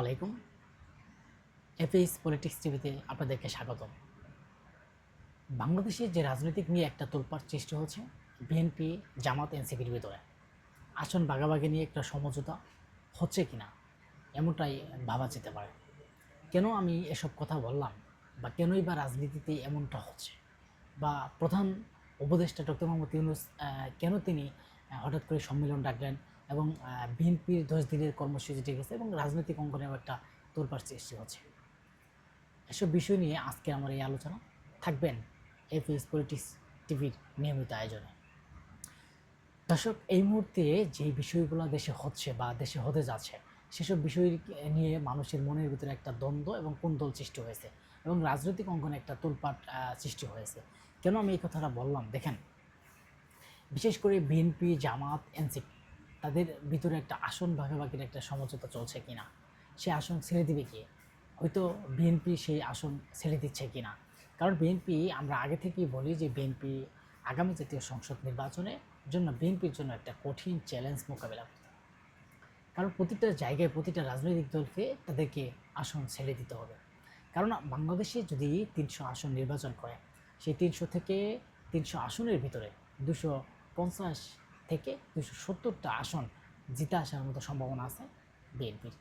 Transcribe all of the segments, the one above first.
আলাইকুম। FS politics টিভিতে আপনাদেরকে স্বাগতম। বাংলাদেশে যে রাজনৈতিক নিয়ে একটা তোলপাড় সৃষ্টি হচ্ছে বিএনপি জামাত এনসিপির ভিতরে। আসন ভাগাভাগি নিয়ে একটা সমঝোতা হচ্ছে কি না এমনটাই ভাবা যেতে পারে। কেন আমি এসব কথা বললাম বা কেনই বা রাজনীতিতে এমনটা হচ্ছে? বা প্রধান উপদেষ্টা ডক্টর মোহাম্মদ ইউনুস কেন তিনি হঠাৎ করে সম্মেলন ডাকলেন? এবং বিএনপির দশ দিনের কর্মসূচি ঠিক আছে এবং রাজনৈতিক অঙ্গনেও একটা তোলপাড় সৃষ্টি হচ্ছে। এসব বিষয় নিয়ে আজকে আমার এই আলোচনা থাকবেন এফএস পলিটিক্স টিভির নিয়মিত আয়োজনে। দর্শক, এই মুহূর্তে যে বিষয়গুলো দেশে হচ্ছে বা দেশে হতে যাচ্ছে, সেসব বিষয় নিয়ে মানুষের মনের ভিতরে একটা দ্বন্দ্ব এবং কুন্দল সৃষ্টি হয়েছে এবং রাজনৈতিক অঙ্গনে একটা তোলপাট সৃষ্টি হয়েছে। কেন আমি এই কথাটা বললাম? দেখেন, বিশেষ করে বিএনপি, জামাত, এনসিপি তাদের ভিতরে একটা আসন ভাগাভাগির একটা সমঝোতা চলছে কিনা? সে আসন ছেড়ে দিবে কি? হয়তো বিএনপি সেই আসন ছেড়ে দিচ্ছে কিনা? কারণ বিএনপি আমরা আগে থেকেই বলি যে বিএনপি আগামী জাতীয় সংসদ নির্বাচনের জন্য বিএনপির জন্য একটা কঠিন চ্যালেঞ্জ মোকাবেলা করতে কারণ প্রতিটা জায়গায় প্রতিটা রাজনৈতিক দলকে তাদেরকে আসন ছেড়ে দিতে হবে। কারণ বাংলাদেশে যদি তিনশো আসন নির্বাচন করে, সেই তিনশো থেকে তিনশো আসনের ভিতরে দুশো পঞ্চাশ থেকে দুশো সত্তরটা আসন জিতে আসার মতো সম্ভাবনা আছে বিএনপির।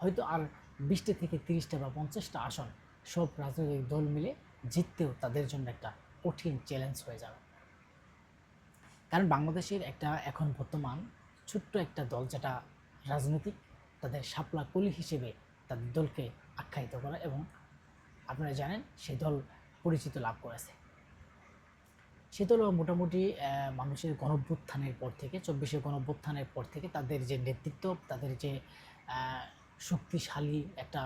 হয়তো আর বিশটা থেকে তিরিশটা বা পঞ্চাশটা আসন সব রাজনৈতিক দল মিলে জিততেও তাদের জন্য একটা কঠিন চ্যালেঞ্জ হয়ে যাবে। কারণ বাংলাদেশের একটা এখন বর্তমান ছোট্ট একটা দল যেটা রাজনৈতিক, তাদের শাপলা কলি হিসেবে তাদের দলকে আখ্যায়িত করা এবং আপনারা জানেন সেই দল পরিচিত লাভ করেছে। দল মোটামুটি মানুষের গণভ্যুত্থানের পর থেকে চব্বিশে গণভ্যুত্থানের পর থেকে তাদের যে নেতৃত্ব, তাদের যে শক্তিশালী একটা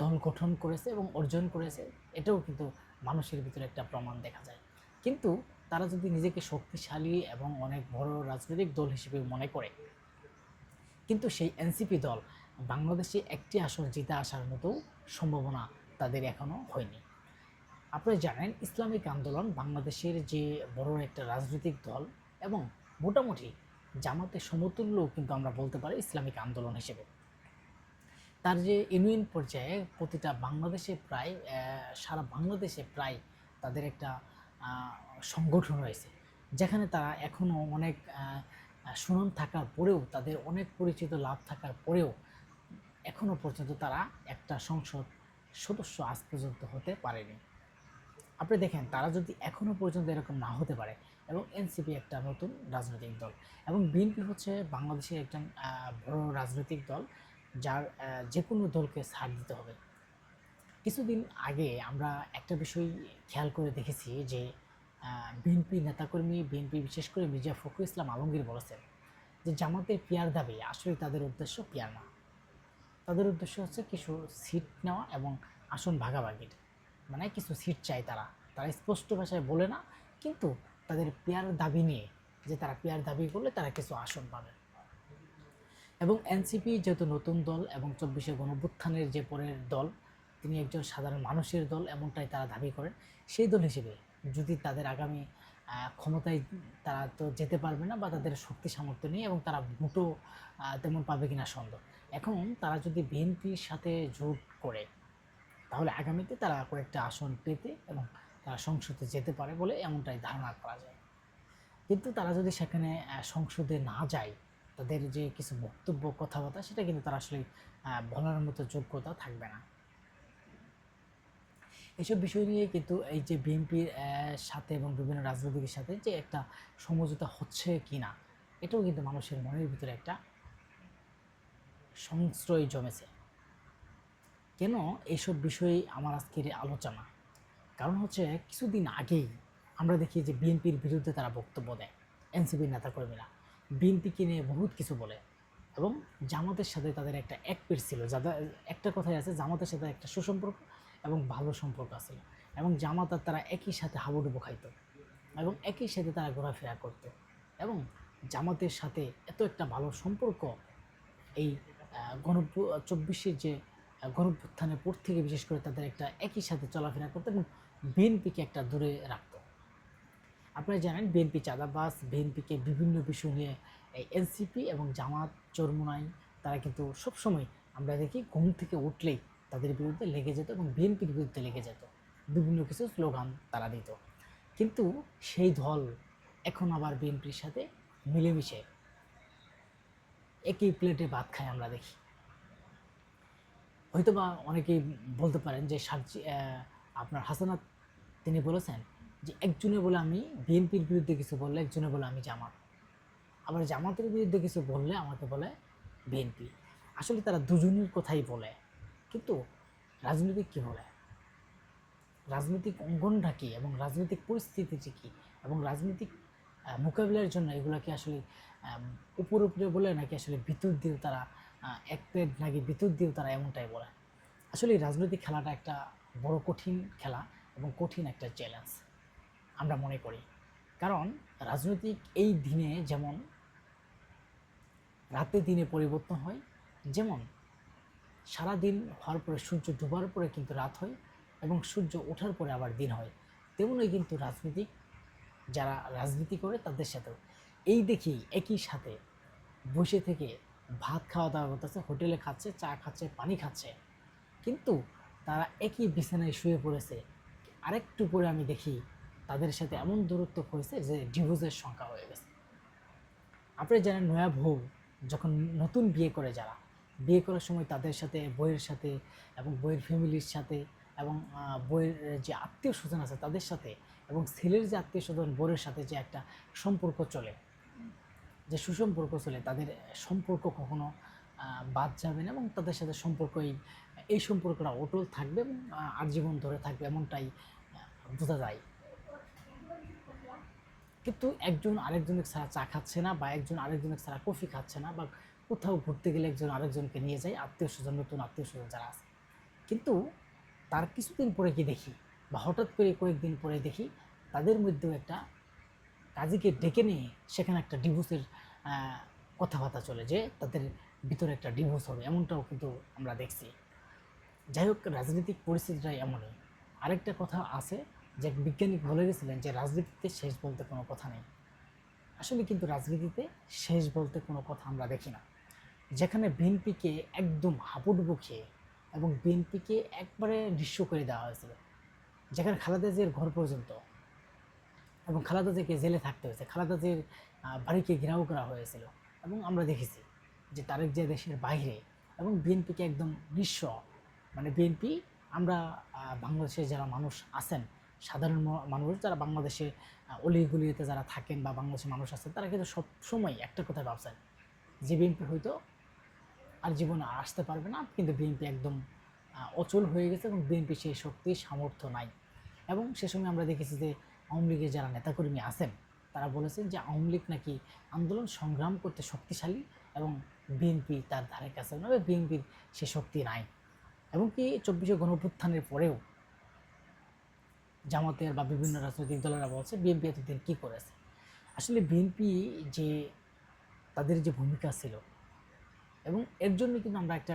দল গঠন করেছে এবং অর্জন করেছে, এটাও কিন্তু মানুষের ভিতরে একটা প্রমাণ দেখা যায়। কিন্তু তারা যদি নিজেকে শক্তিশালী এবং অনেক বড় রাজনৈতিক দল হিসেবে মনে করে, কিন্তু সেই এনসিপি দল বাংলাদেশে একটি আসন জিতে আসার মতো সম্ভাবনা তাদের এখনও হয়নি। আপনারা জানেন, ইসলামিক আন্দোলন বাংলাদেশের যে বড় একটা রাজনৈতিক দল এবং মোটামুটি জামাতের সমতুল্য কিন্তু আমরা বলতে পারি ইসলামিক আন্দোলন হিসেবে। তার যে ইউনিয়ন পর্যায়ে প্রতিটা বাংলাদেশে প্রায় সারা বাংলাদেশে প্রায় তাদের একটা সংগঠন রয়েছে, যেখানে তারা এখনও অনেক সুনাম থাকার পরেও, তাদের অনেক পরিচিত লাভ থাকার পরেও এখনও পর্যন্ত তারা একটা সংসদ সদস্য আজ পর্যন্ত হতে পারেনি। আপনি দেখেন, তারা যদি এখনও পর্যন্ত এরকম না হতে পারে এবং এনসিপি একটা নতুন রাজনৈতিক দল এবং বিএনপি হচ্ছে বাংলাদেশের একজন বড় রাজনৈতিক দল যার যে কোনো দলকে ছাড় দিতে হবে। কিছুদিন আগে আমরা একটা বিষয় খেয়াল করে দেখেছি যে বিএনপি নেতাকর্মী বিএনপি বিশেষ করে মির্জা ফখরুল ইসলাম আলমগীর বলেছেন যে জামাতের পিয়ার দাবি আসলে তাদের উদ্দেশ্য পিয়ার না। তাদের উদ্দেশ্য হচ্ছে কিছু সিট নেওয়া এবং আসন ভাগাভাগির। মানে কিছু সিট চায় তারা। তারা স্পষ্ট ভাষায় বলে না, কিন্তু তাদের পেয়ার দাবি নিয়ে যে তারা পেয়ার দাবি করলে তারা কিছু আসন পাবে। এবং এনসিপি যেহেতু নতুন দল এবং চব্বিশে গণভ্যুত্থানের যে পরের দল, তিনি একজন সাধারণ মানুষের দল, এমনটাই তারা দাবি করেন। সেই দল হিসেবে যদি তাদের আগামী ক্ষমতায় তারা তো যেতে পারবে না বা তাদের শক্তি সামর্থ্য নেই এবং তারা ভোটও তেমন পাবে কিনা সন্দেহ। এখন তারা যদি বিএনপির সাথে জোট করে তাহলে আগামীতে তারা কয়েকটা আসন পেতে এবং তারা সংসদে যেতে পারে বলে এমনটাই ধারণা করা যায়। কিন্তু তারা যদি সেখানে সংসদে না যায়, তাদের যে কিছু বক্তব্য, কথাবার্তা, সেটা কিন্তু তারা আসলে বলার মতো যোগ্যতা থাকবে না। এসব বিষয় নিয়ে কিন্তু এই যে বিএনপির সাথে এবং বিভিন্ন রাজনৈতিকের সাথে যে একটা সমঝোতা হচ্ছে কি না এটাও কিন্তু মানুষের মনের ভিতরে একটা সংশ্রয় জমেছে। কেন এসব বিষয়ে আমার আজকের আলোচনা? কারণ হচ্ছে কিছুদিন আগেই আমরা দেখি যে বিএনপির বিরুদ্ধে তারা বক্তব্য দেয়, এনসিপির নেতাকর্মীরা। বিএনপিকে নিয়ে বহুত কিছু বলে এবং জামাতের সাথে তাদের একটা এক পেট ছিল, যাদের একটা কথাই আছে, জামাতের সাথে একটা সুসম্পর্ক এবং ভালো সম্পর্ক আছে। এবং জামাত আর তারা একই সাথে হাবুডুবু খাইতো এবং একই সাথে তারা ঘোরাফেরা করত। এবং জামাতের সাথে এত একটা ভালো সম্পর্ক, এই গণ, চব্বিশের যে গণভ্যুত্থানের পর থেকে বিশেষ করে তাদের একটা একই সাথে চলাফেরা করতো এবং বিএনপিকে একটা দূরে রাখতো। আপনারা জানেন বিএনপি চাঁদাবাস বিএনপিকে বিভিন্ন বিষয় নিয়ে এনসিপি এবং জামাত চরমুনাই, তারা কিন্তু সবসময় আমরা দেখি ঘুম থেকে উঠলেই তাদের বিরুদ্ধে লেগে যেত এবং বিএনপির বিরুদ্ধে লেগে যেত। বিভিন্ন কিছু স্লোগান তারা দিত। কিন্তু সেই দল এখন আবার বিএনপির সাথে মিলেমিশে একই প্লেটে ভাত খায় আমরা দেখি। হয়তোবা অনেকেই বলতে পারেন যে সার্জি আপনার হাসানাত তিনি বলেছেন যে একজনে বলে আমি বিএনপির বিরুদ্ধে কিছু বললে একজনে বলে আমি জামাত। আবার জামাতের বিরুদ্ধে কিছু বললে আমাকে বলে বিএনপি। আসলে তারা দুজনের কথাই বলে, কিন্তু রাজনীতি কী বলে? রাজনৈতিক অঙ্গনটা কী এবং রাজনৈতিক পরিস্থিতিটি কী এবং রাজনৈতিক মোকাবিলার জন্য এগুলোকে আসলে উপরে উপরে বলে নাকি আসলে ভিতর দিয়ে তারা এক প্লেট নাকি ভিতর দিয়েও তারা এমনটাই বলে। আসলে রাজনৈতিক খেলাটা একটা বড় কঠিন খেলা এবং কঠিন একটা চ্যালেঞ্জ আমরা মনে করি। কারণ রাজনৈতিক এই দিনে যেমন রাতে দিনে পরিবর্তন হয়, যেমন সারা দিন হওয়ার পরে সূর্য ডুবার পরে কিন্তু রাত হয় এবং সূর্য ওঠার পরে আবার দিন হয়, তেমনই কিন্তু রাজনীতিক যারা রাজনীতি করে তাদের সাথেও। এই দেখি একই সাথে বসে থেকে ভাত খাওয়া দাওয়া করতেছে, হোটেলে খাচ্ছে, চা খাচ্ছে, পানি খাচ্ছে। কিন্তু তারা একই বিছানায় শুয়ে পড়েছে। আরেকটু পরে আমি দেখি তাদের সাথে এমন দূরত্ব হয়েছে যে ডিভোর্সের সংখ্যা হয়ে গেছে। আপনি জানেন নয়া বউ যখন নতুন বিয়ে করে যারা, বিয়ে করার সময় তাদের সাথে, বইয়ের সাথে এবং বইয়ের ফ্যামিলির সাথে এবং বইয়ের যে আত্মীয় স্বজন আছে তাদের সাথে এবং ছেলের যে আত্মীয় স্বজন বোনের সাথে যে একটা সম্পর্ক চলে। যে সুসম্পর্ক চলে তাদের সম্পর্ক কখনো বাদ যাবে না এবং তাদের সাথে সম্পর্ক এই এই সম্পর্কটা অটল থাকবে এবং আজীবন ধরে থাকবে এমনটাই বোঝা যায়। কিন্তু একজন আরেকজনের ছাড়া চা খাচ্ছে না বা একজন আরেকজনের ছাড়া কফি খাচ্ছে না বা কোথাও ঘুরতে গেলে একজন আরেকজনকে নিয়ে যায়, আত্মীয় স্বজন, নতুন আত্মীয় স্বজন যারা আছে। কিন্তু তার কিছুদিন পরে কি দেখি? বা হঠাৎ করে কয়েকদিন পরে দেখি, তাদের মধ্যেও একটা কাজীকে ডেকে নিয়ে সেখানে একটা ডিভোর্সের কথাবার্তা চলে যে তাদের ভিতরে একটা ডিভোর্স হবে, এমনটাও কিন্তু আমরা দেখছি। যাই হোক, রাজনৈতিক পরিস্থিতিটাই এমনই। আরেকটা কথা আছে, যে বিজ্ঞানী বলে গেছিলেন যে রাজনীতিতে শেষ বলতে কোনো কথা নেই। আসলে কিন্তু রাজনীতিতে শেষ বলতে কোনো কথা আমরা দেখি না। যেখানে বিএনপিকে একদম হাবুডুবু খেয়ে এবং বিএনপিকে একবারে নিঃস্ব করে দেওয়া হয়েছিল। যেখানে খালেদা জিয়ার ঘর পর্যন্ত এবং খালেদা জিয়াকে জেলে থাকতে হয়েছে। খালেদা বাড়িকে ঘেরাও করা হয়েছিল এবং আমরা দেখেছি যে তারেক জিয়া দেশের বাইরে এবং বিএনপিকে একদম নিঃস্ব। মানে বিএনপি, আমরা বাংলাদেশের যারা মানুষ আছেন, সাধারণ মানুষ যারা বাংলাদেশে অলিগুলিতে যারা থাকেন বা বাংলাদেশের মানুষ আছেন, তারা কিন্তু সব সময় একটা কথা ভাবছেন, যে বিএনপি হয়তো আর জীবনে আসতে পারবে না, কিন্তু বিএনপি একদম অচল হয়ে গেছে এবং বিএনপি সেই শক্তি, সামর্থ্য নাই। এবং সে সময় আমরা দেখেছি যে আওয়ামী লীগের যারা নেতাকর্মী আছেন, তারা বলেছেন যে আওয়ামী লীগ নাকি আন্দোলন সংগ্রাম করতে শক্তিশালী এবং বিএনপি তার ধারে কাছে নয় বিএনপির সে শক্তি নাই। এবং কি চব্বিশে গণঅভ্যুত্থানের পরেও জামাতের বা বিভিন্ন রাজনৈতিক দলেরা বলছে, বিএনপি এতদিন কী করেছে? আসলে বিএনপি যে তাদের যে ভূমিকা ছিল, এবং এর জন্য কিন্তু আমরা একটা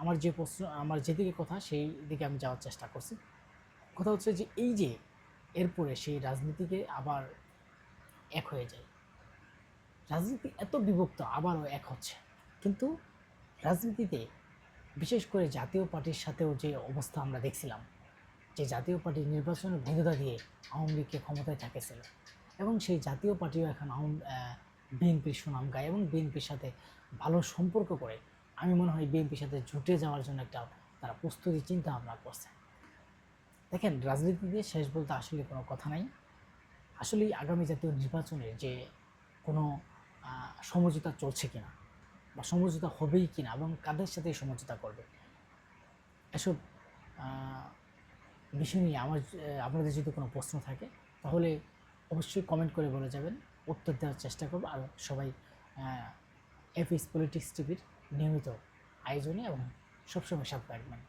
আমার যে প্রশ্ন, আমার যেদিকে কথা, সেই দিকে আমি যাওয়ার চেষ্টা করছি। কথা হচ্ছে যে এই যে এরপরে সেই রাজনীতিকে আবার এক হয়ে যায়। রাজনীতি এত বিভক্ত, আবারও এক হচ্ছে। কিন্তু রাজনীতিতে বিশেষ করে জাতীয় পার্টির সাথেও যে অবস্থা আমরা দেখছিলাম, যে জাতীয় পার্টি নির্বাচনের ভেদতা দিয়ে আওয়ামী লীগকে ক্ষমতায় থাকেছিল এবং সেই জাতীয় পার্টিও এখন আওয়াম বিএনপির সুনাম গায় এবং বিএনপির সাথে ভালো সম্পর্ক করে, আমি মনে হয় বিএনপির সাথে জুটে যাওয়ার জন্য একটা তারা প্রস্তুতি, চিন্তা ভাবনা করছে। দেখেন রাজনীতিতে শেষ বলতে আসলে কোনো কথা নাই। আসলে আগামী জাতীয় নির্বাচনে যে কোনো সমঝোতা চলছে কিনা বা সমঝোতা হবেই কিনা এবং কাদের সাথে সমঝোতা করবে, এসব বিষয় নিয়ে আমার আপনাদের যদি কোনো প্রশ্ন থাকে, তাহলে অবশ্যই কমেন্ট করে বলে যাবেন। উত্তর দেওয়ার চেষ্টা করব। আর সবাই এফ ইস পলিটিক্স টিভির নিয়মিত আয়োজনে এবং সবসময় সাথে রাখবেন